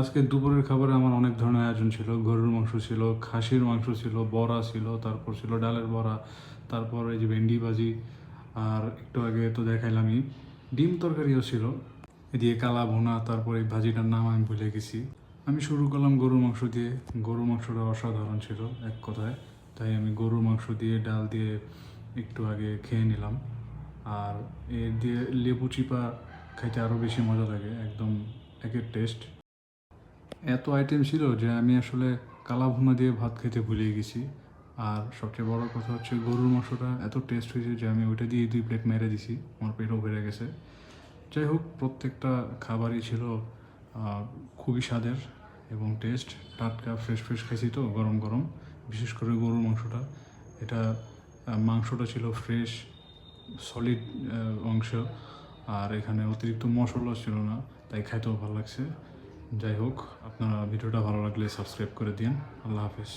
আজকে দুপুরের খাবারে আমার অনেক ধরনের আয়োজন ছিল। গরুর মাংস ছিল, খাসির মাংস ছিল, বড়া ছিল, তারপর ছিল ডালের বড়া, তারপর এই যে ভেন্ডি ভাজি, আর একটু আগে তো দেখাইলামই, ডিম তরকারিও ছিল। এদিকে কালা ভুনা, তারপর এই ভাজিটার নাম আমি ভুলে গেছি। আমি শুরু করলাম গরুর মাংস দিয়ে। গরুর মাংসটা অসাধারণ ছিল এক কথায়। তাই আমি গরুর মাংস দিয়ে ডাল দিয়ে একটু আগে খেয়ে নিলাম। আর এর দিয়ে লেবু চিপা খাইতে আরও বেশি মজা লাগে, একদম একের টেস্ট। এত আইটেম ছিল যে আমি আসলে কালা ভুনা দিয়ে ভাত খেতে ভুলে গেছি। আর সবচেয়ে বড় কথা হচ্ছে গরুর মাংসটা এত টেস্ট হয়েছে যে আমি ওইটা দিয়ে দুই প্লেট মেরে দিছি, আমার পেটও বেড়ে গেছে। যাই হোক, প্রত্যেকটা খাবারই ছিল খুবই স্বাদের এবং টেস্ট টাটকা ফ্রেশ ফ্রেশ খাইছি তো, গরম গরম। বিশেষ করে গরুর মাংসটা। এটা মাংসটা ছিল ফ্রেশ সলিড অংশ। আর এখানে অতিরিক্ত মশলা ছিল না, তাই খাইতেও ভালো লাগছে। যাই হোক আপনারা ভিডিওটা ভালো লাগলে সাবস্ক্রাইব করে দিন আল্লাহ হাফেজ।